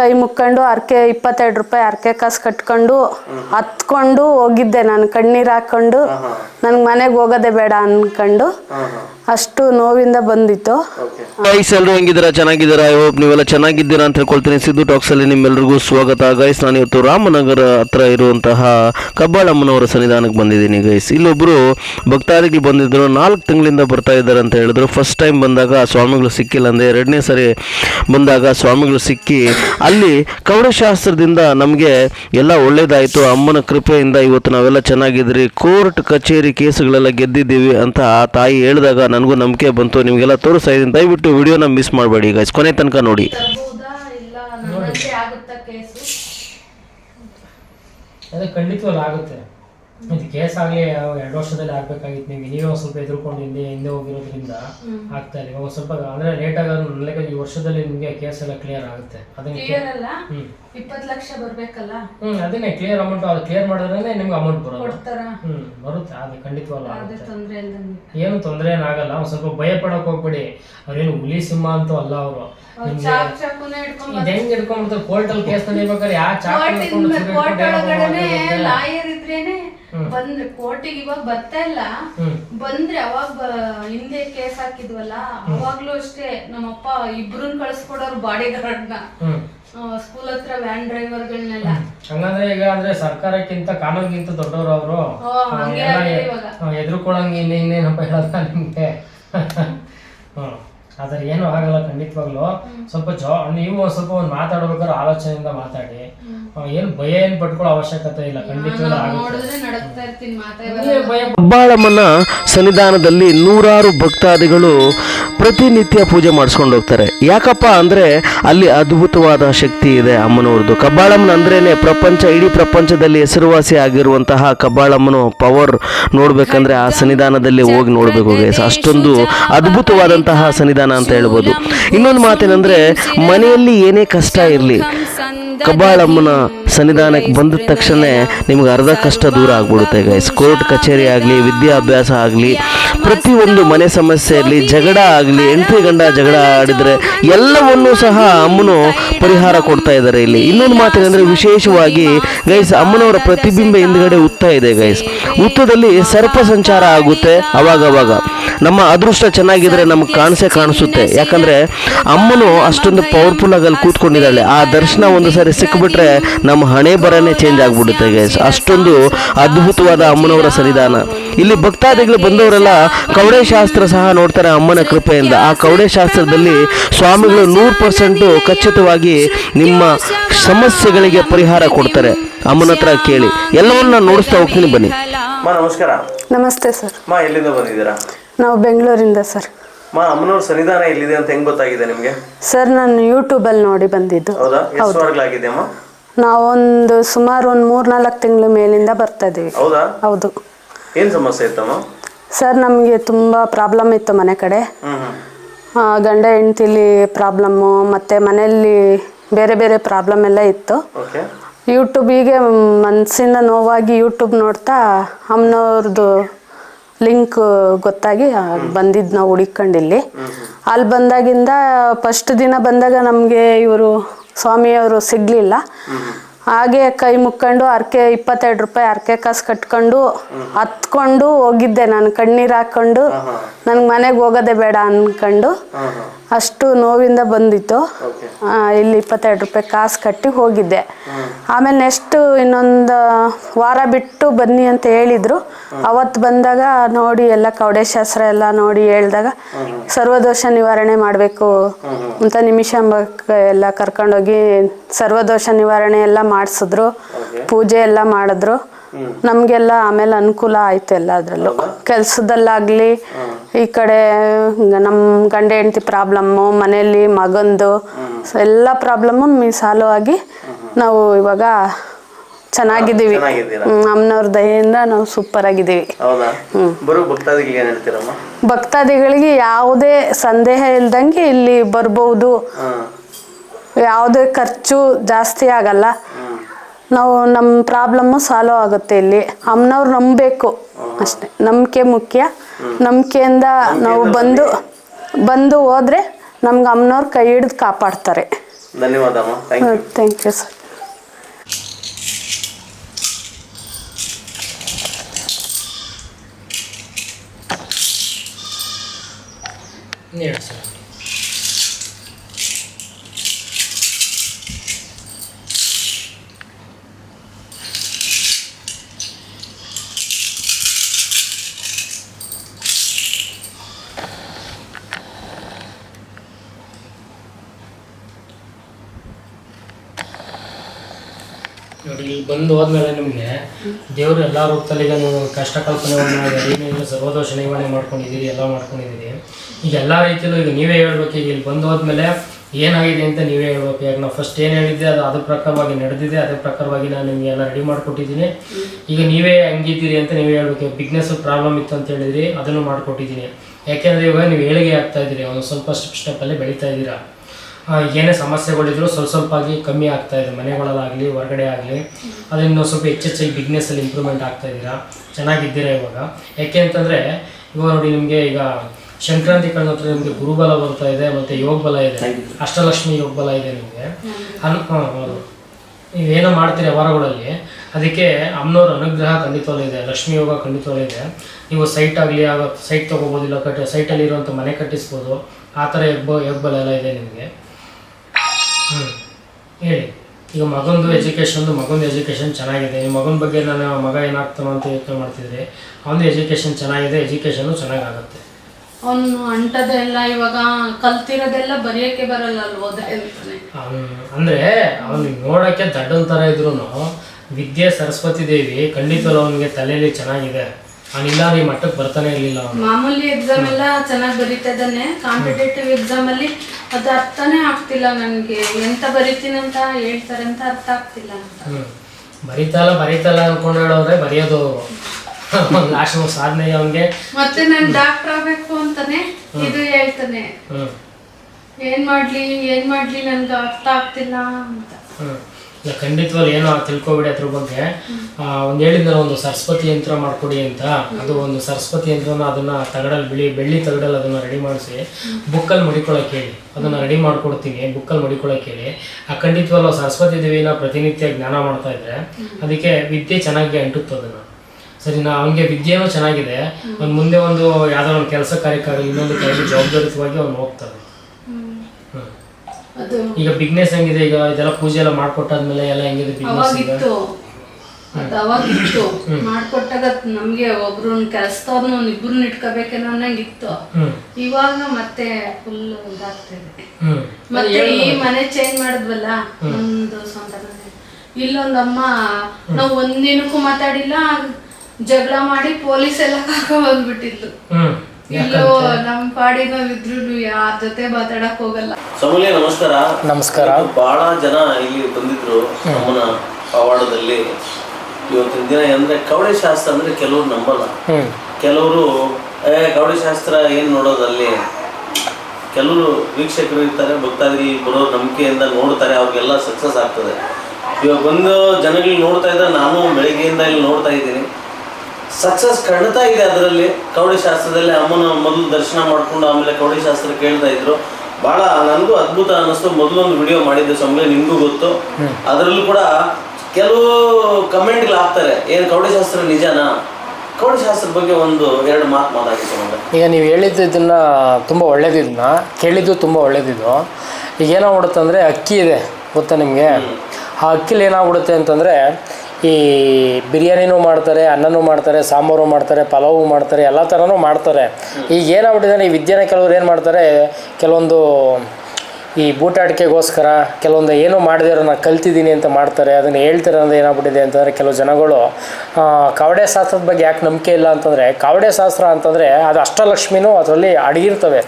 ಕೈ ಮುಕ್ಕೊಂಡು ಅರ್ಕೆ ಇಪ್ಪತ್ತೆರಡು ರೂಪಾಯಿ ಅರ್ಕೆ ಕಾಸು ಕಟ್ಕೊಂಡು ಹತ್ಕೊಂಡು ಹೋಗಿದ್ದೆ ನಾನು ಕಣ್ಣೀರು ಹಾಕೊಂಡು ನನ್ಗೆ ಮನೆಗೆ ಹೋಗೋದೇ ಬೇಡ ಅನ್ಕೊಂಡು. ಅಷ್ಟು ನೋವಿಂದ ಬಂದಿತ್ತು. ಗೈಸ್ ಎಲ್ಲರೂ ಹೆಂಗಿದ್ದೀರಾ? ಚೆನ್ನಾಗಿದ್ದೀರಾ? ಐ ಹೋಪ್ ನೀವೆಲ್ಲ ಚೆನ್ನಾಗಿದ್ದೀರಾ ಅಂತ ಹೇಳ್ಕೊಳ್ತೀನಿ. ಸಿದ್ದು ಟಾಕ್ಸ್ ಅಲ್ಲಿ ನಿಮ್ಮೆಲ್ಲರಿಗೂ ಸ್ವಾಗತ. ಗೈಸ್ ನಾನು ಇವತ್ತು ರಾಮನಗರ ಹತ್ರ ಇರುವಂತಹ ಕಬ್ಬಾಳಮ್ಮನವರ ಸನ್ನಿಧಾನಕ್ಕೆ ಬಂದಿದ್ದೀನಿ ಗೈಸ್ ಇಲ್ಲೊಬ್ರು ಭಕ್ತಾದಿಗಳು ಬಂದಿದ್ರು ನಾಲ್ಕು ತಿಂಗಳಿಂದ ಬರ್ತಾ ಇದ್ದಾರೆ ಅಂತ ಹೇಳಿದ್ರು. ಫಸ್ಟ್ ಟೈಮ್ ಬಂದಾಗ ಸ್ವಾಮಿಗಳು ಸಿಕ್ಕಿಲ್ಲ ಅಂದರೆ ಎರಡನೇ ಸರಿ ಬಂದಾಗ ಸ್ವಾಮಿಗಳು ಸಿಕ್ಕಿ ಅಲ್ಲಿ ಕೌಡಶಾಸ್ತ್ರದಿಂದ ನಮಗೆ ಎಲ್ಲ ಒಳ್ಳೇದಾಯಿತು. ಅಮ್ಮನ ಕೃಪೆಯಿಂದ ಇವತ್ತು ನಾವೆಲ್ಲ ಚೆನ್ನಾಗಿದ್ರಿ ಕೋರ್ಟ್ ಕಚೇರಿ ಕೇಸುಗಳೆಲ್ಲ ಗೆದ್ದಿದ್ದೀವಿ ಅಂತ ಆ ತಾಯಿ ಹೇಳಿದಾಗ ನನಗೂ ನಂಬಿಕೆ ಬಂತು. ನಿಮಗೆಲ್ಲ ತೋರಿಸ್ತಾ ಇದ್ದೀನಿ. ದಯವಿಟ್ಟು ವಿಡಿಯೋನ ಮಿಸ್ ಮಾಡಬೇಡಿ ಈಗ ಕೊನೆ ತನಕ ನೋಡಿ. ಅದೇ ಖಂಡಿತವಲ್ಲ ಆಗುತ್ತೆ. ಇದು ಕೇಸ್ ಆಗಲಿ ಎರಡು ವರ್ಷದಲ್ಲಿ ಆಗ್ಬೇಕಾಗಿತ್ತು ನೀವು ನೀವೇ ಸ್ವಲ್ಪ ಎದುರ್ಕೊಂಡು ಹಿಂದೆ ಹಿಂದೆ ಹೋಗಿರೋದ್ರಿಂದ ಆಗ್ತಾ ಇಲ್ಲ. ಇವಾಗ ಸ್ವಲ್ಪ ಅಂದ್ರೆ ಲೇಟ್ ಆಗೋದು ನನ್ನ ಲೆಕ್ಕ ಈ ವರ್ಷದಲ್ಲಿ ನಿಮಗೆ ಕೇಸ್ ಎಲ್ಲ ಕ್ಲಿಯರ್ ಆಗುತ್ತೆ. ಅದನ್ನ ಕ್ಲಿಯರ್ ಅಲ್ಲ? ಹ್ಮ್. ಇಪ್ಪತ್ ಲಕ್ಷ ಬರ್ಬೇಕಲ್ಲ? ಹ್ಮ್ ಅದನ್ನೇ ಕ್ಲಿಯರ್ ಅಮೌಂಟ್ ಅದು ಕ್ಲಿಯರ್ ಮಾಡಿದ್ರೆ ನಿಮ್ಗೆ ಅಮೌಂಟ್ ಬರೋದು. ಕೊಡ್ತಾರ? ಹ್ಮ್ ಬರುತ್ತೆ. ಅದು ಖಂಡಿತವಲ್ಲ ಏನು ತೊಂದರೆ ಏನಾಗಲ್ಲ ಒಂದ್ ಸ್ವಲ್ಪ ಭಯ ಪಡಕ್ ಹೋಗ್ಬೇಡಿ. ಅವ್ರೇನು ಹುಲಿ ಸಿಂಹ ಅಂತೂ ಅಲ್ಲ ಅವರು. ಹೆಂಗ್ ಇಟ್ಕೊಂಡ್ಬಿಡ್ತಾರೆ ಕೋರ್ಟ್ ಅಲ್ಲಿ ಕೇಸ್ ನಡೀಬೇಕಾದ್ರೆ ಯಾ ಚಾಕು ಬಂದ್ರೆ ಕೋರ್ಟಿಗೆ ಇವಾಗ ಬರ್ತಾ ಇಲ್ಲ. ಬಂದ್ರೆ ಅವಾಗ ಹಿಂದೆ ಕೇಸ್ ಹಾಕಿದ್ವಲ್ಲ ಅವಾಗ್ಲೂ ಅಷ್ಟೇ ನಮ್ಮಪ್ಪ ಇಬ್ರನ್ ಕಳ್ಸ್ಕೊಡೋರು ಬಾಡಿ ಗಾರ್ಡ್ನ ಸ್ಕೂಲ್ ಹತ್ರ ವ್ಯಾನ್ ಡ್ರೈವರ್ಗಳನ್ನೆಲ್ಲ ಹಂಗಂದ್ರೆ ಈಗ ಅಂದ್ರೆ ಸರ್ಕಾರಕ್ಕಿಂತ ಕಾನೂನಿಗಿಂತ ದೊಡ್ಡವರು ಅವರು ಎದುರುಕೊಳ್ಳಂಗೆ ಇನ್ನೇನಪ್ಪ ಹೇಳೋದ ನಿಮ್ಗೆ. ಹ್ಮ್. ಆದ್ರೆ ಏನು ಆಗಲ್ಲ ಖಂಡಿತವಾಗ್ಲು. ಸ್ವಲ್ಪ ಜಾ ನೀವು ಒಂದ್ ಸ್ವಲ್ಪ ಒಂದು ಮಾತಾಡ್ಬೇಕಾದ್ರೆ ಆಲೋಚನೆಯಿಂದ ಮಾತಾಡಿ. ಏನು ಭಯ ಏನ್ ಪಟ್ಕೊಳ್ಳೋ ಅವಶ್ಯಕತೆ ಇಲ್ಲ ಖಂಡಿತವಾಗ್ಲೂ ಹಬ್ಬಾಳಮ್ಮನ ಸನ್ನಿಧಾನದಲ್ಲಿ ನೂರಾರು ಭಕ್ತಾದಿಗಳು ಪ್ರತಿನಿತ್ಯ ಪೂಜೆ ಮಾಡಿಸ್ಕೊಂಡು ಹೋಗ್ತಾರೆ. ಯಾಕಪ್ಪ ಅಂದರೆ ಅಲ್ಲಿ ಅದ್ಭುತವಾದ ಶಕ್ತಿ ಇದೆ ಅಮ್ಮನವ್ರದ್ದು. ಕಬ್ಬಾಳಮ್ಮನ ಅಂದ್ರೇನೆ ಪ್ರಪಂಚ, ಇಡೀ ಪ್ರಪಂಚದಲ್ಲಿ ಹೆಸರುವಾಸಿ ಆಗಿರುವಂತಹ ಕಬ್ಬಾಳಮ್ಮನ ಪವರ್ ನೋಡಬೇಕಂದ್ರೆ ಆ ಸನ್ನಿಧಾನದಲ್ಲಿ ಹೋಗಿ ನೋಡಬೇಕು ಅಷ್ಟೊಂದು ಅದ್ಭುತವಾದಂತಹ ಸನ್ನಿಧಾನ ಅಂತ ಹೇಳ್ಬೋದು. ಇನ್ನೊಂದು ಮಾತೇನೆಂದರೆ ಮನೆಯಲ್ಲಿ ಏನೇ ಕಷ್ಟ ಇರಲಿ ಕಬ್ಬಾಳಮ್ಮನ ಸನ್ನಿಧಾನಕ್ಕೆ ಬಂದ ತಕ್ಷಣ ನಿಮ್ಗೆ ಅರ್ಧ ಕಷ್ಟ ದೂರ ಆಗ್ಬಿಡುತ್ತೆ ಗೈಸ್ ಕೋರ್ಟ್ ಕಚೇರಿ ಆಗಲಿ ವಿದ್ಯಾಭ್ಯಾಸ ಆಗಲಿ ಪ್ರತಿಯೊಂದು ಮನೆ ಸಮಸ್ಯೆ ಇರಲಿ ಜಗಳ ಆಗಲಿ ಎಂಟ್ರಿ ಗಂಡ ಜಗಳ ಆಡಿದರೆ ಎಲ್ಲವನ್ನೂ ಸಹ ಅಮ್ಮನು ಪರಿಹಾರ ಕೊಡ್ತಾ ಇದ್ದಾರೆ ಇಲ್ಲಿ. ಇನ್ನೊಂದು ಮಾತೇನೆಂದರೆ ವಿಶೇಷವಾಗಿ ಗೈಸ್ ಅಮ್ಮನವರ ಪ್ರತಿಬಿಂಬ ಹಿಂದ್ಗಡೆ ಉತ್ತ ಇದೆ ಗೈಸ್ ಉತ್ತದಲ್ಲಿ ಸರ್ಪ ಸಂಚಾರ ಆಗುತ್ತೆ ಅವಾಗವಾಗ. ನಮ್ಮ ಅದೃಷ್ಟ ಚೆನ್ನಾಗಿದ್ರೆ ನಮಗೆ ಕಾಣಿಸೇ ಕಾಣಿಸುತ್ತೆ. ಯಾಕಂದ್ರೆ ಅಮ್ಮನು ಅಷ್ಟೊಂದು ಪವರ್ಫುಲ್ ಆಗಿ ಅಲ್ಲಿ ಕೂತ್ಕೊಂಡಿದ್ದಾಳೆ. ಆ ದರ್ಶನ ಒಂದು ಸಾರಿ ಸಿಕ್ಬಿಟ್ರೆ ನಮ್ಮ ಹಣೆ ಬರನೇ ಚೇಂಜ್ ಆಗ್ಬಿಡುತ್ತೆ ಗೈಸ್ ಅಷ್ಟೊಂದು ಅದ್ಭುತವಾದ ಅಮ್ಮನವರ ಸನ್ನಿಧಾನ. ಇಲ್ಲಿ ಭಕ್ತಾದಿಗಳು ಬಂದವರೆಲ್ಲ ಕವಡೆ ಶಾಸ್ತ್ರ ಸಹ ನೋಡ್ತಾರೆ ಅಮ್ಮನ ಕೃಪೆಯಿಂದ. ಆ ಕವಡೆ ಶಾಸ್ತ್ರದಲ್ಲಿ ಸ್ವಾಮಿಗಳು ನೂರು ಪರ್ಸೆಂಟು ಖಚಿತವಾಗಿ ನಿಮ್ಮ ಸಮಸ್ಯೆಗಳಿಗೆ ಪರಿಹಾರ ಕೊಡ್ತಾರೆ. ಅಮ್ಮನ ಹತ್ರ ಕೇಳಿ. ಎಲ್ಲವನ್ನ ನೋಡಿಸ್ತಾ ಹೋಗ್ತೀನಿ ಬನ್ನಿ. ಮಾ ನಮಸ್ಕಾರ. ನಮಸ್ತೆ ಸರ್. ಮಾ ಎಲ್ಲಿಂದ ಬಂದಿದ್ದೀರಾ? ನಾವು ಬೆಂಗಳೂರಿಂದ ಸರ್. ಮಾ ಅಮ್ಮನವ್ರ ಸನ್ನಿಧಾನ ಎಲ್ಲಿದೆ ಅಂತ ಹೆಂಗ್ ಗೊತ್ತಾಗಿದೆ ನಿಮ್ಗೆ? ಸರ್ ನಾನು ಯೂಟ್ಯೂಬಲ್ಲಿ ನೋಡಿ ಬಂದಿದ್ದು. ಹೌದಾ? ಎಷ್ಟು ವಾರಗಳಾಗಿದೆ ಅಮ್ಮ? ನಾವೊಂದು ಸುಮಾರು ಒಂದು ಮೂರ್ನಾಲ್ಕು ತಿಂಗಳು ಮೇಲಿಂದ ಬರ್ತಾ ಇದ್ದೀವಿ ಹೌದಾ? ಹೌದು. ಏನ್ ಸಮಸ್ಯೆ ಇತ್ತಮ್ಮ? ಸರ್ ನಮಗೆ ತುಂಬ ಪ್ರಾಬ್ಲಮ್ ಇತ್ತು ಮನೆ ಕಡೆ. ಹ್ಮ್ ಹ್ಮ್. ಆ, ಗಂಡ ಹೆಂಡ್ತಿಲಿ ಪ್ರಾಬ್ಲಮ್ಮು ಮತ್ತು ಮನೆಯಲ್ಲಿ ಬೇರೆ ಬೇರೆ ಪ್ರಾಬ್ಲಮ್ ಎಲ್ಲ ಇತ್ತು. ಓಕೆ ಯೂಟ್ಯೂಬಿಗೆ ಮನಸ್ಸಿಂದ ನೋವಾಗಿ ಯೂಟ್ಯೂಬ್ ನೋಡ್ತಾ ಅಮ್ಮನವ್ರದ್ದು ಲಿಂಕ್ ಗೊತ್ತಾಗಿ ಬಂದಿದ್ದು ನಾವು ಹುಡುಕೊಂಡಿಲ್ಲಿ ಅಲ್ಲಿ ಬಂದಾಗಿಂದ ಫಸ್ಟ್ ದಿನ ಬಂದಾಗ ನಮಗೆ ಇವರು ಸ್ವಾಮಿಯವರು ಸಿಗಲಿಲ್ಲ. ಹಾಗೆ ಕೈ ಮುಕ್ಕೊಂಡು ಅರ್ಕೆ ಇಪ್ಪತ್ತೆರಡು ರೂಪಾಯಿ ಅರ್ಕೆ ಕಾಸು ಕಟ್ಕೊಂಡು ಹತ್ಕೊಂಡು ಹೋಗಿದ್ದೆ ನಾನು ಕಣ್ಣೀರು ಹಾಕೊಂಡು. ನನ್ಗೆ ಮನೆಗೆ ಹೋಗೋದೇ ಬೇಡ ಅನ್ಕೊಂಡು. ಅಷ್ಟು ನೋವಿಂದ ಬಂದಿತ್ತು. ಆ, ಇಲ್ಲಿ ಇಪ್ಪತ್ತೆರಡು ರೂಪಾಯಿ ಕಾಸು ಕಟ್ಟಿ ಹೋಗಿದ್ದೆ. ಆಮೇಲೆ ನೆಕ್ಸ್ಟ್ ಇನ್ನೊಂದು ವಾರ ಬಿಟ್ಟು ಬನ್ನಿ ಅಂತ ಹೇಳಿದ್ರು. ಅವತ್ತು ಬಂದಾಗ ನೋಡಿ ಎಲ್ಲ ಕವಡೆ ಶಾಸ್ತ್ರ ಎಲ್ಲ ನೋಡಿ ಹೇಳಿದಾಗ ಸರ್ವದೋಷ ನಿವಾರಣೆ ಮಾಡಬೇಕು ಅಂತ ನಿಮಿಷಾಂಬಕ್ಕೆ ಎಲ್ಲ ಕರ್ಕೊಂಡೋಗಿ ಸರ್ವದೋಷ ನಿವಾರಣೆ ಎಲ್ಲ ಮಾಡಿಸಿದ್ರು. ಪೂಜೆ ಎಲ್ಲ ಮಾಡಿದ್ರು. ನಮಗೆಲ್ಲ ಆಮೇಲೆ ಅನುಕೂಲ ಆಯ್ತು ಎಲ್ಲ ಅದರಲ್ಲೂ ಕೆಲಸದಲ್ಲಾಗಲಿ ಈ ಕಡೆ ನಮ್ಮ ಗಂಡ ಹೆಂಡತಿ ಪ್ರಾಬ್ಲಮ್ಮು ಮನೆಯಲ್ಲಿ ಮಗಂದು ಎಲ್ಲ ಪ್ರಾಬ್ಲಮ್ಮು ಆಗಿ ನಾವು ಇವಾಗ ಚೆನ್ನಾಗಿದ್ದೀವಿ? ಅಮ್ಮನವ್ರ ದಯೆಯಿಂದ ನಾವು ಸೂಪರ್ ಆಗಿದ್ದೀವಿ. ಭಕ್ತಾದಿಗಳಿಗೆ ಯಾವುದೇ ಸಂದೇಹ ಇಲ್ದಂಗೆ ಇಲ್ಲಿ ಬರ್ಬೋದು. ಯಾವುದೇ ಖರ್ಚು ಜಾಸ್ತಿ ಆಗಲ್ಲ. ನಾವು ನಮ್ಮ ಪ್ರಾಬ್ಲಮ್ಮು ಸಾಲ್ವ್ ಆಗುತ್ತೆ ಇಲ್ಲಿ. ಅಮ್ಮನವ್ರು ನಂಬಬೇಕು. ಅಷ್ಟೇ. ನಂಬಿಕೆ ಮುಖ್ಯ. ನಂಬಿಕೆಯಿಂದ ನಾವು ಬಂದು ಬಂದು ಹೋದ್ರೆ ನಮ್ಗೆ ಅಮ್ಮನವ್ರು ಕೈ ಹಿಡಿದು ಕಾಪಾಡ್ತಾರೆ. ಧನ್ಯವಾದ ಅಮ್ಮ thank you thank you sir ಇಲ್ಲಿ ಬಂದು ಹೋದ್ಮೇಲೆ ನಿಮಗೆ ದೇವರು ಎಲ್ಲ ರೂಪದಲ್ಲಿ ಈಗ ನೀವು ಕಷ್ಟ ಕಲ್ಪನೆ ಸರ್ವದೋಷ ನಿವಾರಣೆ ಮಾಡ್ಕೊಂಡಿದ್ದೀರಿ, ಎಲ್ಲ ಮಾಡ್ಕೊಂಡಿದ್ದೀರಿ. ಈಗ ಎಲ್ಲ ರೀತಿಯಲ್ಲೂ ಈಗ ನೀವೇ ಹೇಳ್ಬೇಕು, ಈಗ ಇಲ್ಲಿ ಬಂದು ಹೋದ್ಮೇಲೆ ಏನಾಗಿದೆ ಅಂತ ನೀವೇ ಹೇಳ್ಬೇಕು. ಯಾಕೆ ನಾವು ಫಸ್ಟ್ ಏನು ಹೇಳಿದ್ದೆ, ಅದು ಅದ್ರ ಪ್ರಕಾರವಾಗಿ ನಡೆದಿದೆ, ಅದ್ರ ಪ್ರಕಾರವಾಗಿ ನಾನು ನಿಮಗೆ ಎಲ್ಲ ರೆಡಿ ಮಾಡಿಕೊಟ್ಟಿದ್ದೀನಿ. ಈಗ ನೀವೇ ಹಂಗಿದ್ದೀರಿ ಅಂತ ನೀವೇ ಹೇಳ್ಬೇಕು. ಬಿಗ್ನೆಸ್ ಪ್ರಾಬ್ಲಮ್ ಇತ್ತು ಅಂತ ಹೇಳಿದ್ರಿ, ಅದನ್ನು ಮಾಡಿಕೊಟ್ಟಿದ್ದೀನಿ. ಯಾಕೆಂದರೆ ಇವಾಗ ನೀವು ಏಳಿಗೆ ಆಗ್ತಾ ಇದ್ದೀರಿ, ಒಂದು ಸ್ವಲ್ಪ ಸ್ಟೆಪ್ ಸ್ಟೆಪ್ಪಲ್ಲಿ ಬೆಳೀತಾ ಇದ್ದೀರಾ. ಏನೇ ಸಮಸ್ಯೆಗಳಿದ್ರು ಸ್ವಲ್ಪ ಸ್ವಲ್ಪ ಆಗಿ ಕಮ್ಮಿ ಆಗ್ತಾ ಇದೆ. ಮನೆಗಳಲ್ಲಾಗಲಿ ಹೊರಗಡೆ ಆಗಲಿ. ಅದನ್ನು ಸ್ವಲ್ಪ ಹೆಚ್ಚೆಚ್ಚಾಗಿ ಬಿಸ್ನೆಸ್ಸಲ್ಲಿ ಇಂಪ್ರೂವ್ಮೆಂಟ್ ಆಗ್ತಾ ಇದ್ದೀರಾ ಚೆನ್ನಾಗಿದ್ದೀರಾ ಇವಾಗ? ಯಾಕೆ ಅಂತಂದರೆ ಇವಾಗ ನೋಡಿ ನಿಮಗೆ ಈಗ ಸಂಕ್ರಾಂತಿ ಕಳೆದ ಹತ್ರ ನಿಮಗೆ ಗುರುಬಲ ಬರ್ತಾ ಇದೆ ಮತ್ತು ಯೋಗ ಬಲ ಇದೆ. ಅಷ್ಟಲಕ್ಷ್ಮಿ ಯೋಗ ಬಲ ಇದೆ ನಿಮಗೆ. ಅನ್ ಹಾಂ ಹೌದು. ನೀವೇನೋ ಮಾಡ್ತೀರಿ ವಾರಗಳಲ್ಲಿ? ಅದಕ್ಕೆ ಅಮ್ಮನವ್ರ ಅನುಗ್ರಹ ಖಂಡಿತವಾಗ್ಲೂ ಇದೆ. ಲಕ್ಷ್ಮಿ ಯೋಗ ಖಂಡಿತವಾಗ್ಲೂ ಇದೆ. ನೀವು ಸೈಟ್ ಆಗಲಿ ಆಗ ಸೈಟ್ ತೊಗೋಬೋದು ಕಟ್ಟಿ ಸೈಟಲ್ಲಿ ಇರುವಂಥ ಮನೆ ಕಟ್ಟಿಸ್ಬೋದು. ಆ ಥರ ಯೋಗ ಯೋಗಬಲ ಎಲ್ಲ ಇದೆ ನಿಮಗೆ. ಹ್ಞೂ ಹೇಳಿ. ಈಗ ಮಗಂದು ಎಜುಕೇಷನ್ದು ಮಗಂದು ಎಜುಕೇಷನ್ ಚೆನ್ನಾಗಿದೆ. ನಿಮ್ಮ ಮಗನ ಬಗ್ಗೆ ನಾನು ಮಗ ಏನಾಗ್ತಾನೋ ಅಂತ ಯೋಚನೆ ಮಾಡ್ತಿದ್ರೆ ಅವನು ಎಜುಕೇಷನ್ ಚೆನ್ನಾಗಿದೆ ಎಜುಕೇಷನ್ನು ಚೆನ್ನಾಗಾಗುತ್ತೆ. ಅವನು ಅಂಟದೆಲ್ಲ ಇವಾಗ ಕಲ್ತಿರೋದೆಲ್ಲ ಬರೆಯಕ್ಕೆ ಬರಲ್ಲ ಅಲ್ವೋ ಅಂದರೆ ಅವ್ನ್- ಅಂದ್ರೆ ಅವನು ನೋಡಕ್ಕೆ ದಡ್ಡನ್ ಥರ ಇದ್ರು ವಿದ್ಯೆ ಸರಸ್ವತಿ ದೇವಿ ಖಂಡಿತವಲ್ಲ ಅವನಿಗೆ ತಲೆಯಲ್ಲಿ ಚೆನ್ನಾಗಿದೆ. ಅವನಿಲ್ಲ ಈ ಮಟ್ಟಕ್ಕೆ ಬರ್ತಾನೆ ಇರಲಿಲ್ಲ ಮಾಮೂಲಿ ಎಕ್ಸಾಮ್ ಎಲ್ಲ ಚೆನ್ನಾಗಿ ಬರೀತಾ ಇದ್ದಾನೆ. ಕಾಂಪಿಟೇಟಿವ್ ಎಕ್ಸಾಮ್ ಅಲ್ಲಿ ಅದು ಅರ್ಥನೇ ಆಗ್ತಿಲ್ಲ ನನಗೆ. ಎಂತ ಬರಿತೀನಿ ಅಂತ ಹೇಳ್ತಾರೆ ಅಂತ ಅರ್ಥ ಆಗ್ತಿಲ್ಲ ಅಂತ. ಬರಿತಲ್ಲ ಅನ್ಕೊಂಡು ಹೇಳೋದ್ರೆ ಬರೆಯೋದು ಲಾಸ್ಟ್ ಸಾಧನೆ ಅವನಿಗೆ. ಮತ್ತೆ ನಾನು ಡಾಕ್ಟರ್ ಆಗ್ಬೇಕು ಅಂತಾನೆ ಇದು ಹೇಳ್ತಾನೆ. ಏನ್ ಮಾಡ್ಲಿ ಏನ್ ಮಾಡ್ಲಿ ನನ್ಗೆ ಅರ್ಥ ಆಗ್ತಿಲ್ಲ ಅಂತ. ಖಂಡಿತವಾಗ್ಲು ಏನೋ ತಿಳ್ಕೊಬೇಡಿ ಅದ್ರ ಬಗ್ಗೆ. ಒಂದು ಹೇಳಿದ್ನಲ್ಲ, ಒಂದು ಸರಸ್ವತಿ ಯಂತ್ರ ಮಾಡ್ಕೊಡಿ ಅಂತ. ಅದು ಒಂದು ಸರಸ್ವತಿ ಯಂತ್ರನ ಅದನ್ನ ತಗಡಲ್ಲಿ ಬಿಳಿ, ಬೆಳ್ಳಿ ತಗಡಲ್ಲಿ ಅದನ್ನ ರೆಡಿ ಮಾಡಿಸಿ ಬುಕ್ಕಲ್ಲಿ ಮಡಿಕೊಳಕ್ಕೆ ಹೇಳಿ. ಅದನ್ನ ರೆಡಿ ಮಾಡ್ಕೊಡ್ತೀನಿ ಬುಕ್ಕಲ್ಲಿ ಮಡಿಕೊಳಕ್ಕೆ ಹೇಳಿ. ಆ ಖಂಡಿತವಲ್ಲ ಸರಸ್ವತಿ ದೇವಿನ ಪ್ರತಿನಿತ್ಯ ಜ್ಞಾನ ಮಾಡ್ತಾ ಇದ್ರೆ, ಅದಕ್ಕೆ ವಿದ್ಯೆ ಚೆನ್ನಾಗಿ ಅಂಟುತ್ತೆ ಅದನ್ನ. ಸರಿ, ನಾ ಅವನಿಗೆ ವಿದ್ಯೆನೂ ಚೆನ್ನಾಗಿದೆ. ಅವ್ನು ಮುಂದೆ ಒಂದು ಯಾವ್ದೋ ಒಂದು ಕೆಲಸ ಕಾರ್ಯಕ್ಕಾಗಲಿ, ಇನ್ನೊಂದು ಕಾರ್ಯ ಜವಾಬ್ದಾರಿತವಾಗಿ ಅವ್ನು ಹೋಗ್ತಾನೆ. ಅದು ಈಗ ಬಿಗ್ನೆಸ್ ಹೆಂಗಿದೆ? ಈಗ ಇದೆಲ್ಲ ಪೂಜೆ ಎಲ್ಲ ಮಾಡ್ಕೊಟ್ಟಾದ್ಮೇಲೆ ಎಲ್ಲ ಹೆಂಗಿದೆ ಬಿಗ್ನೆಸ್ ಈಗ? ಅವಾಗಿತ್ತು. ಅದು ಅವಾಗಿತ್ತು. ಮಾಡ್ಕೊಟ್ಟಾಗ ನಮ್ಗೆ ಒಬ್ರು ಕೆಲಸದವ್ರನ್ನ ಒಂದ್ ಇಬ್ರನ್ನ ಇಟ್ಕೋಬೇಕೇನೋ ಅನ್ನಂಗಿತ್ತು ಹ್ಮ್. ಇವಾಗ ಮತ್ತೆ ಫುಲ್ ಇದಾಗ್ತಾ ಇದೆ ಹ್ಮ್. ಮತ್ತೆ ಈ ಮನೆ ಚೇಂಜ್ ಮಾಡಿದ್ವಲ್ಲ? ಒಂದು ಸ್ವಂತ ಮನೆ. ಇಲ್ಲೊಂದಮ್ಮ ನಾವು ಒಂದಿನಕ್ಕೂ ಮಾತಾಡಿಲ್ಲ ಜಗಳ ಮಾಡಿ ಪೊಲೀಸ್ ಎಲ್ಲ ಕರ್ಕೊಂಡ್ ಬಂದ್ಬಿಟ್ಟಿದ್ಲು. ಹ್ಮ್. ಇಲ್ಲೋ ನಮ್ ಪಾಡಿ ನಾವ್ ಇದ್ರು ಯಾರ ಜೊತೆ ಮಾತಾಡಕ್ ಹೋಗಲ್ಲ. ನಮಸ್ಕಾರ. ನಮಸ್ಕಾರ. ಬಹಳ ಜನ ಇಲ್ಲಿ ಬಂದಿದ್ರು ನಮ್ಮನ ಪವಾಡದಲ್ಲಿ. ಇವತ್ತಿನ ದಿನ ಅಂದ್ರೆ ಕವಡೆ ಶಾಸ್ತ್ರ ಅಂದ್ರೆ ಕೆಲವ್ರು ನಂಬಲ್ಲ. ಕೆಲವರು ಏ ಕವಡೆ ಶಾಸ್ತ್ರ ಏನ್ ನೋಡೋದಲ್ಲಿ ಕೆಲವರು ವೀಕ್ಷಕರು ಇರ್ತಾರೆ ಭಕ್ತಾದಿಗಳು ಬರೋ ನಂಬಿಕೆಯಿಂದ ನೋಡ್ತಾರೆ ಅವ್ರಿಗೆಲ್ಲ ಸಕ್ಸಸ್ ಆಗ್ತದೆ. ಇವಾಗ ಬಂದು ಜನಗಳು ನೋಡ್ತಾ ಇದ್ರೆ ನಾನು ಬೆಳಿಗ್ಗೆಯಿಂದ ಇಲ್ಲಿ ನೋಡ್ತಾ ಇದ್ದೀನಿ. ಸಕ್ಸಸ್ ಖಂಡಿತ ಇದೆ ಅದರಲ್ಲಿ. ಕೌಡಿ ಶಾಸ್ತ್ರದಲ್ಲಿ ಅಮ್ಮನ ಮೊದಲು ದರ್ಶನ ಮಾಡ್ಕೊಂಡು ಆಮೇಲೆ ಕೌಡಿಶಾಸ್ತ್ರ ಕೇಳ್ತಾ ಇದ್ರು. ಬಹಳ ನನಗೂ ಅದ್ಭುತ ಅನ್ನಿಸ್ತು ಮೊದಲೊಂದು ವಿಡಿಯೋ ಮಾಡಿದ್ದೆ ಸ್ವಾಮಿ ನಿಮಗೂ ಗೊತ್ತು. ಅದರಲ್ಲೂ ಕೂಡ ಕೆಲವು ಕಮೆಂಟ್ಗಳು ಆಗ್ತಾರೆ. ಏನು ಕೌಡಿಶಾಸ್ತ್ರ ನಿಜನಾ? ಕವಡೆ ಶಾಸ್ತ್ರದ ಬಗ್ಗೆ ಒಂದು ಎರಡು ಮಾತು ಮಾತಾಡಿ ಸ್ವಾಮಿ. ಈಗ ನೀವು ಹೇಳಿದ್ದು ಇದನ್ನ ತುಂಬ ಒಳ್ಳೇದಿದ್ನ ಕೇಳಿದ್ದು ತುಂಬ ಒಳ್ಳೇದಿದ್ದು ಈಗ ಏನಾಗ್ಬಿಡುತ್ತೆ ಅಂದರೆ ಅಕ್ಕಿ ಇದೆ ಗೊತ್ತಾ ನಿಮಗೆ? ಆ ಅಕ್ಕಿಲಿ ಏನಾಗ್ಬಿಡುತ್ತೆ ಅಂತಂದರೆ ಈ ಬಿರಿಯಾನಿನೂ ಮಾಡ್ತಾರೆ ಅನ್ನನೂ ಮಾಡ್ತಾರೆ ಸಾಂಬಾರು ಮಾಡ್ತಾರೆ ಪಲಾವು ಮಾಡ್ತಾರೆ ಎಲ್ಲ ಥರನೂ ಮಾಡ್ತಾರೆ. ಈಗ ಏನಾಗ್ಬಿಟ್ಟಿದೆ ಈ ವಿದ್ಯೆನ ಕೆಲವ್ರು ಏನು ಮಾಡ್ತಾರೆ ಕೆಲವೊಂದು ಈ ಬೂಟಾಟಿಕೆಗೋಸ್ಕರ ಕೆಲವೊಂದು ಏನೋ ಮಾಡಿದೆ ನಾನು ಕಲ್ತಿದ್ದೀನಿ ಅಂತ ಮಾಡ್ತಾರೆ. ಅದನ್ನು ಹೇಳ್ತಾರೆ ಅನ್ನೋದು ಏನಾಗ್ಬಿಟ್ಟಿದೆ ಅಂತಂದರೆ ಕೆಲವು ಜನಗಳು ಕಾವಡೆ ಕವಡೆ ಶಾಸ್ತ್ರದ ಬಗ್ಗೆ ಯಾಕೆ ನಂಬಿಕೆ ಇಲ್ಲ ಅಂತಂದರೆ ಕವಡೆ ಶಾಸ್ತ್ರ ಅಂತಂದರೆ ಅದು ಅಷ್ಟಲಕ್ಷ್ಮಿನೂ ಅದರಲ್ಲಿ ಅಡಗಿರ್ತವೆ.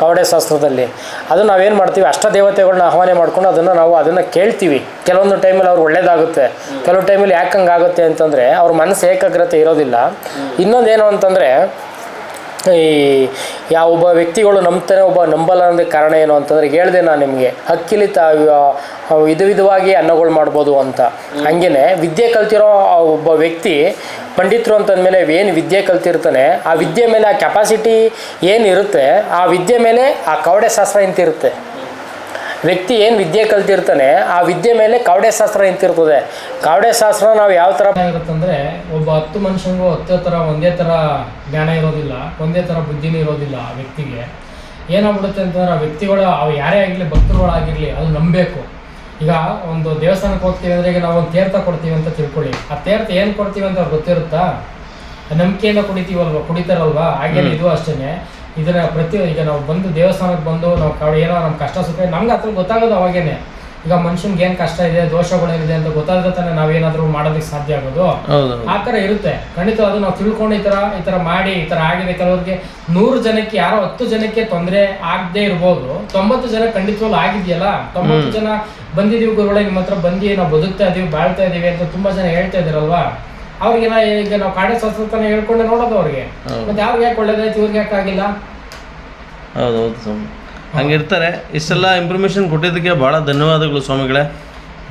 ಕವಡೆ ಶಾಸ್ತ್ರದಲ್ಲಿ. ಅದು ನಾವೇನು ಮಾಡ್ತೀವಿ? ಅಷ್ಟ ದೇವತೆಗಳನ್ನ ಆಹ್ವಾನ ಮಾಡ್ಕೊಂಡು ಅದನ್ನು ನಾವು ಅದನ್ನು ಕೇಳ್ತೀವಿ. ಕೆಲವೊಂದು ಟೈಮಲ್ಲಿ ಅವ್ರು ಒಳ್ಳೇದಾಗುತ್ತೆ. ಕೆಲವು ಟೈಮಲ್ಲಿ ಯಾಕೆ ಹಂಗಾಗುತ್ತೆ ಅಂತಂದರೆ ಅವ್ರ ಮನಸ್ಸು ಏಕಾಗ್ರತೆ ಇರೋದಿಲ್ಲ. ಇನ್ನೊಂದೇನು ಅಂತಂದರೆ ಈ ಯಾವ ಒಬ್ಬ ವ್ಯಕ್ತಿಗಳು ನಂಬ್ತಾನೆ ಒಬ್ಬ ನಂಬಲ್ಲ ಅನ್ನೋದಕ್ಕೆ ಕಾರಣ ಏನು ಅಂತಂದ್ರೆ ಹೇಳ್ದೆ ನಾನು ನಿಮಗೆ, ಅಕ್ಕಿಲಿ ತ ವಿಧ ವಿಧವಾಗಿ ಅನ್ನಗಳು ಮಾಡ್ಬೋದು ಅಂತ. ಹಂಗೇನೆ ವಿದ್ಯೆ ಕಲ್ತಿರೋ ಒಬ್ಬ ವ್ಯಕ್ತಿ ಪಂಡಿತರು ಅಂತಂದಮೇಲೆ ಏನು ವಿದ್ಯೆ ಕಲ್ತಿರ್ತಾನೆ, ಆ ವಿದ್ಯೆ ಮೇಲೆ ಆ ಕೆಪಾಸಿಟಿ ಏನಿರುತ್ತೆ, ಆ ವಿದ್ಯೆ ಮೇಲೆ ಆ ಕವಡೆ ಶಾಸ್ತ್ರ ಇಂತಿರುತ್ತೆ ವ್ಯಕ್ತಿ ಏನು ವಿದ್ಯೆ ಕಲ್ತಿರ್ತಾನೆ ಆ ವಿದ್ಯೆ ಮೇಲೆ ಕಾವಡೆ ಶಾಸ್ತ್ರ ನಿಂತಿರ್ತದೆ. ಕಾವಡೆ ಶಾಸ್ತ್ರ ನಾವು ಯಾವ ಥರ ಇರುತ್ತಂದರೆ ಒಬ್ಬ ಹತ್ತು ಮನುಷ್ಯನಿಗೂ ಹತ್ತು ಥರ ಒಂದೇ ಥರ ಜ್ಞಾನ ಇರೋದಿಲ್ಲ ಒಂದೇ ಥರ ಬುದ್ಧಿನೂ ಇರೋದಿಲ್ಲ ಆ ವ್ಯಕ್ತಿಗೆ. ಏನಾಗ್ಬಿಡುತ್ತೆ ಅಂತಂದ್ರೆ ಆ ವ್ಯಕ್ತಿಗಳು ಅವು ಯಾರೇ ಆಗಲಿ ಭಕ್ತರುಗಳಾಗಿರಲಿ ಅದು ನಂಬಬೇಕು ಈಗ ಒಂದು ದೇವಸ್ಥಾನಕ್ಕೆ ಹೋಗ್ತೀವಿ ಅಂದ್ರೆ ಈಗ ನಾವು ಒಂದು ತೀರ್ಥ ಕೊಡ್ತೀವಿ ಅಂತ ತಿಳ್ಕೊಳ್ಳಿ. ಆ ತೀರ್ಥ ಏನು ಕೊಡ್ತೀವಿ ಅಂತ ಗೊತ್ತಿರುತ್ತಾ? ನಂಬಿಕೆಯಿಂದ ಕುಡಿತೀವಲ್ವ? ಕುಡಿತಾರಲ್ವಾ? ಹಾಗೆ ಇದು ಅಷ್ಟೇನೆ. ಇದನ್ನ ಪ್ರತಿ ಈಗ ನಾವು ಬಂದು ದೇವಸ್ಥಾನಕ್ಕೆ ಬಂದು ನಾವು ಕಾಡು ಏನೋ ನಮ್ಮ ಕಷ್ಟ ಸುಖ ನಮ್ಗೆ ಹತ್ರ ಗೊತ್ತಾಗೋದು ಅವಾಗೇನೆ. ಈಗ ಮನುಷ್ಯನ್ಗೆ ಏನು ಕಷ್ಟ ಇದೆ ದೋಷಗಳೇನಿದೆ ಅಂತ ಗೊತ್ತಾದ್ರೆ ತಾನೇ ನಾವೇನಾದರೂ ಮಾಡೋದಕ್ಕೆ ಸಾಧ್ಯ ಆಗೋದು? ಆ ಥರ ಇರುತ್ತೆ. ಖಂಡಿತ ಅದು ನಾವು ತಿಳ್ಕೊಂಡು ಈ ಥರ ಈ ಥರ ಮಾಡಿ ಈ ಥರ ಆಗಿದೆ ಕೆಲವ್ರಿಗೆ ನೂರು ಜನಕ್ಕೆ ಯಾರೋ ಹತ್ತು ಜನಕ್ಕೆ ತೊಂದರೆ ಆಗದೆ ಇರ್ಬೋದು. ತೊಂಬತ್ತು ಜನ ಖಂಡಿತವಾಗ್ಲೂ ಆಗಿದೆಯಲ್ಲ? ತೊಂಬತ್ತು ಜನ ಬಂದಿದೀವಿ ಗುರುಗಳೇ ನಿಮ್ಮ ಹತ್ರ ಬಂದು ನಾವು ಬದುಕ್ತಾ ಇದೀವಿ ಬಾಳ್ತಾ ಇದೀವಿ ಅಂತ ತುಂಬಾ ಜನ ಹೇಳ್ತಾ ಇದಾರಲ್ವಾ? ಅವ್ರಿಗೆಲ್ಲ ಈಗ ನಾವು ಕಾಡೆ ಸಂಸ್ಕೃತನ ಹೇಳ್ಕೊಂಡು ನೋಡೋದು ಅವ್ರಿಗೆ. ಮತ್ತೆ ಅವ್ರಿಗೆ ಯಾಕೆ ಒಳ್ಳೇದಾಯ್ತು ಇವ್ರಿಗೆ ಯಾಕೆ ಆಗಿಲ್ಲ? ಹೌದೌದು ಸ್ವಾಮಿ. ಹಂಗಿರ್ತಾರೆ. ಇಷ್ಟೆಲ್ಲ ಇನ್ಫಾರ್ಮೇಶನ್ ಕೊಟ್ಟಿದ್ದಕ್ಕೆ ಭಾಳ ಧನ್ಯವಾದಗಳು ಸ್ವಾಮಿಗಳೇ.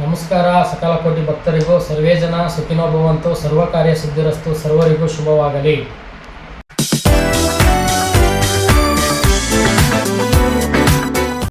ನಮಸ್ಕಾರ ಸಕಲ ಕೋಟಿ ಭಕ್ತರಿಗೂ. ಸರ್ವೇ ಜನ ಸುಖಿನೋ ಭವಂತು ಸರ್ವ ಕಾರ್ಯ ಸಿದ್ಧಿರಸ್ತು ಸರ್ವರಿಗೂ ಶುಭವಾಗಲಿ.